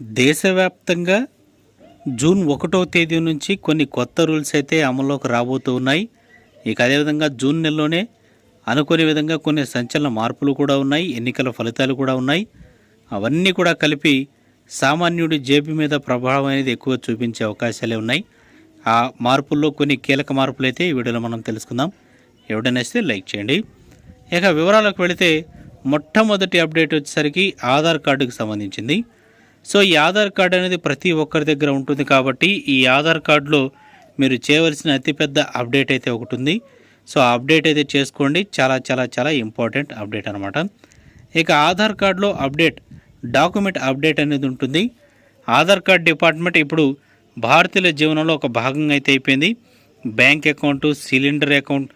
దేశవ్యాప్తంగా జూన్ ఒకటో తేదీ నుంచి కొన్ని కొత్త రూల్స్ అయితే అమల్లోకి రాబోతూ ఉన్నాయి. ఇక అదేవిధంగా జూన్ నెలలోనే అనుకునే విధంగా కొన్ని సంచలన మార్పులు కూడా ఉన్నాయి. ఎన్నికల ఫలితాలు కూడా ఉన్నాయి. అవన్నీ కూడా కలిపి సామాన్యుడి జేబు మీద ప్రభావం అనేది ఎక్కువ చూపించే అవకాశాలే ఉన్నాయి. ఆ మార్పుల్లో కొన్ని కీలక మార్పులు అయితే ఈ వీడియోలో మనం తెలుసుకుందాం. ఎవడనేస్తే లైక్ చేయండి. ఇక వివరాలకు వెళితే మొట్టమొదటి అప్డేట్ వచ్చేసరికి ఆధార్ కార్డుకు సంబంధించింది. సో ఈ ఆధార్ కార్డు అనేది ప్రతి ఒక్కరి దగ్గర ఉంటుంది కాబట్టి ఈ ఆధార్ కార్డులో మీరు చేయవలసిన అతిపెద్ద అప్డేట్ అయితే ఒకటి ఉంది. సో అప్డేట్ అయితే చేసుకోండి. చాలా చాలా చాలా ఇంపార్టెంట్ అప్డేట్ అనమాట ఇక ఆధార్ కార్డులో అప్డేట్ డాక్యుమెంట్ అప్డేట్ అనేది ఉంటుంది. ఆధార్ కార్డ్ డిపార్ట్మెంట్ ఇప్పుడు భారతీయుల జీవనంలో ఒక భాగంగా అయితే అయిపోయింది. బ్యాంక్ అకౌంట్ సిలిండర్ అకౌంట్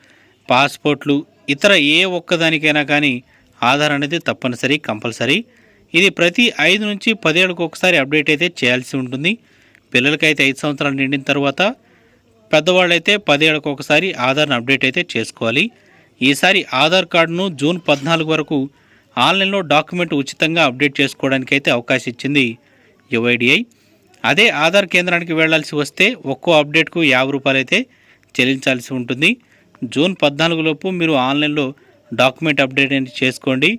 పాస్పోర్ట్లు ఇతర ఏ ఒక్కదానికైనా కానీ ఆధార్ అనేది తప్పనిసరి కంపల్సరీ. ఇది ప్రతి ఐదు నుంచి పదేళ్ళకు ఒకసారి అప్డేట్ అయితే చేయాల్సి ఉంటుంది. పిల్లలకైతే ఐదు సంవత్సరాలు నిండిన తర్వాత పెద్దవాళ్ళైతే పదేళ్ళకు ఒకసారి ఆధార్ని అప్డేట్ అయితే చేసుకోవాలి. ఈసారి ఆధార్ కార్డును జూన్ పద్నాలుగు వరకు ఆన్లైన్లో డాక్యుమెంట్ ఉచితంగా అప్డేట్ చేసుకోవడానికి అయితే అవకాశం ఇచ్చింది యుఐడిఐ అదే ఆధార్ కేంద్రానికి వెళ్ళాల్సి వస్తే ఒక్కో అప్డేట్కు యాభై రూపాయలు అయితే చెల్లించాల్సి ఉంటుంది. జూన్ పద్నాలుగులోపు మీరు ఆన్లైన్లో డాక్యుమెంట్ అప్డేట్ అనేది చేసుకోండి.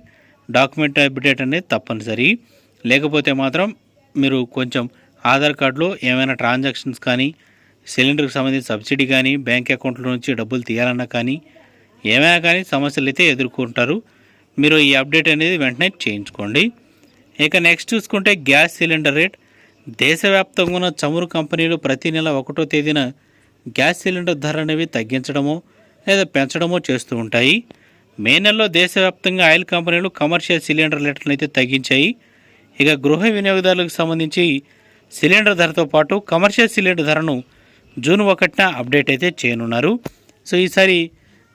డాక్యుమెంట్ అప్డేట్ అనేది తప్పనిసరి. లేకపోతే మాత్రం మీరు కొంచెం ఆధార్ కార్డులో ఏమైనా ట్రాన్సాక్షన్స్ కానీ సిలిండర్కి సంబంధించిన సబ్సిడీ కానీ బ్యాంక్ అకౌంట్లో నుంచి డబ్బులు తీయాలన్నా కానీ ఏమైనా కానీ సమస్యలు అయితే ఎదుర్కొంటారు. మీరు ఈ అప్డేట్ అనేది వెంటనే చేయించుకోండి. ఇక నెక్స్ట్ చూసుకుంటే గ్యాస్ సిలిండర్ రేట్. దేశవ్యాప్తంగా ఉన్న చమురు కంపెనీలు ప్రతి నెల ఒకటో తేదీన గ్యాస్ సిలిండర్ ధర అనేవి తగ్గించడమో లేదా పెంచడమో చేస్తూ ఉంటాయి. మే నెలలో దేశవ్యాప్తంగా ఆయిల్ కంపెనీలు కమర్షియల్ సిలిండర్ రేట్లను అయితే తగ్గించాయి. ఇక గృహ వినియోగదారులకు సంబంధించి సిలిండర్ ధరతో పాటు కమర్షియల్ సిలిండర్ ధరను జూన్ ఒకటిన అప్డేట్ అయితే చేయనున్నారు. సో ఈసారి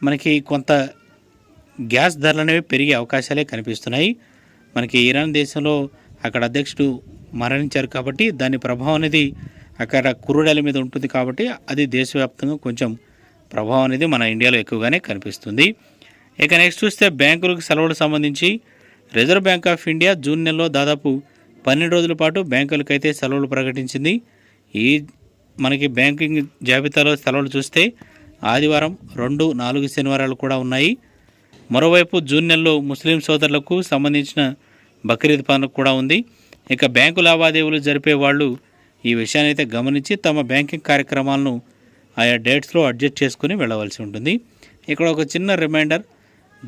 మనకి కొంత గ్యాస్ ధరలు అనేవి పెరిగే అవకాశాలే కనిపిస్తున్నాయి. మనకి ఇరాన్ దేశంలో అక్కడ అధ్యక్షుడు మరణించారు కాబట్టి దాని ప్రభావం అనేది అక్కడ కురుడల మీద ఉంటుంది కాబట్టి అది దేశవ్యాప్తంగా కొంచెం ప్రభావం అనేది మన ఇండియాలో ఎక్కువగానే కనిపిస్తుంది. ఇక నెక్స్ట్ చూస్తే బ్యాంకులకు సెలవులకు సంబంధించి Reserve Bank of India June నెలలో దాదాపు పన్నెండు రోజుల పాటు బ్యాంకులకైతే సెలవులు ప్రకటించింది. ఈ మనకి బ్యాంకింగ్ జాబితాలో సెలవులు చూస్తే ఆదివారం రెండు నాలుగు శనివారాలు కూడా ఉన్నాయి. మరోవైపు జూన్ నెలలో ముస్లిం సోదరులకు సంబంధించిన బక్రీద్ పండుగ కూడా ఉంది. ఇక బ్యాంకు లావాదేవీలు జరిపే వాళ్ళు ఈ విషయాన్ని అయితే గమనించి తమ బ్యాంకింగ్ కార్యక్రమాలను ఆయా డేట్స్లో అడ్జస్ట్ చేసుకుని వెళ్ళవలసి ఉంటుంది. ఇక్కడ ఒక చిన్న రిమైండర్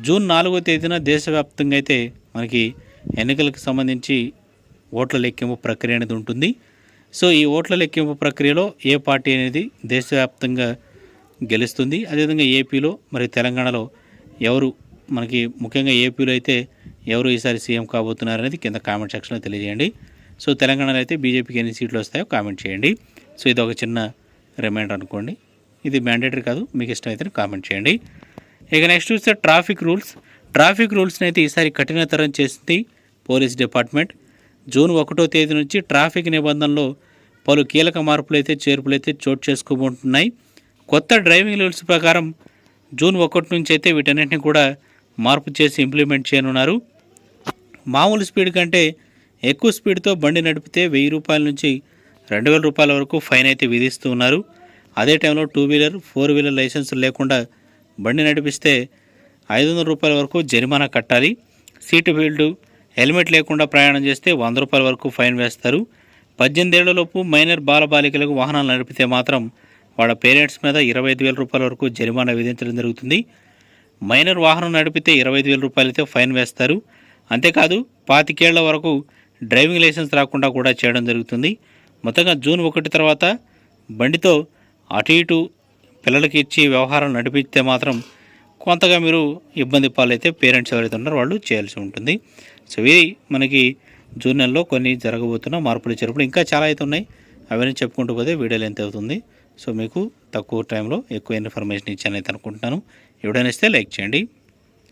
జూన్ నాలుగో తేదీన దేశవ్యాప్తంగా అయితే మనకి ఎన్నికలకు సంబంధించి ఓట్ల లెక్కింపు ప్రక్రియ అనేది ఉంటుంది. సో ఈ ఓట్ల లెక్కింపు ప్రక్రియలో ఏ పార్టీ అనేది దేశవ్యాప్తంగా గెలుస్తుంది అదేవిధంగా ఏపీలో మరి తెలంగాణలో ఎవరు మనకి ముఖ్యంగా ఏపీలో అయితే ఎవరు ఈసారి సీఎం కాబోతున్నారు అనేది కింద కామెంట్ సెక్షన్లో తెలియజేయండి. సో తెలంగాణలో అయితే బీజేపీకి ఎన్ని సీట్లు వస్తాయో కామెంట్ చేయండి. సో ఇది ఒక చిన్న రిమైండర్ అనుకోండి. ఇది మ్యాండేటరీ కాదు మీకు ఇష్టమైతే కామెంట్ చేయండి. ఇక నెక్స్ట్ చూస్తే ట్రాఫిక్ రూల్స్ ట్రాఫిక్ రూల్స్ని అయితే ఈసారి కఠినతరం చేసింది పోలీస్ డిపార్ట్మెంట్. జూన్ ఒకటో తేదీ నుంచి ట్రాఫిక్ నిబంధనలో పలు కీలక మార్పులు అయితే చేర్పులు అయితే చోటు చేసుకోబోతున్నాయి. కొత్త డ్రైవింగ్ రూల్స్ ప్రకారం జూన్ ఒకటి నుంచి అయితే వీటన్నిటిని కూడా మార్పు చేసి ఇంప్లిమెంట్ చేయనున్నారు. మామూలు స్పీడ్ కంటే ఎక్కువ స్పీడ్తో బండి నడిపితే వెయ్యి రూపాయల నుంచి రెండు వేల రూపాయల వరకు ఫైన్ అయితే విధిస్తూ ఉన్నారు. అదే టైంలో two wheeler four wheeler license లేకుండా బండి నడిపిస్తే ఐదు వందల రూపాయల వరకు జరిమానా కట్టాలి. సీటు బెల్ట్ హెల్మెట్ లేకుండా ప్రయాణం చేస్తే వంద రూపాయల వరకు ఫైన్ వేస్తారు. పద్దెనిమిదేళ్ళలోపు మైనర్ బాలబాలికలకు వాహనాలు నడిపితే మాత్రం వాళ్ళ పేరెంట్స్ మీద ఇరవై ఐదు వేల రూపాయల వరకు జరిమానా విధించడం జరుగుతుంది. మైనర్ వాహనం నడిపితే ఇరవై ఐదు వేల రూపాయలైతే ఫైన్ వేస్తారు. అంతేకాదు పాతికేళ్ళ వరకు డ్రైవింగ్ లైసెన్స్ రాకుండా కూడా చేయడం జరుగుతుంది. మొత్తంగా జూన్ ఒకటి తర్వాత బండితో అటు ఇటు పిల్లలకి ఇచ్చి వ్యవహారం నడిపిస్తే మాత్రం కొంతగా మీరు ఇబ్బంది పాలైతే పేరెంట్స్ ఎవరైతే ఉన్నారో వాళ్ళు చేయాల్సి ఉంటుంది. సో ఇది మనకి జూన్ నెలలో కొన్ని జరగబోతున్న మార్పులు చేర్పులు ఇంకా చాలా అయితే ఉన్నాయి. అవన్నీ చెప్పుకుంటూ పోతే వీడియోలు ఎంత అవుతుంది. సో మీకు తక్కువ టైంలో ఎక్కువ ఇన్ఫర్మేషన్ ఇచ్చానైతే అనుకుంటున్నాను. ఎవడైనా ఇస్తే లైక్ చేయండి.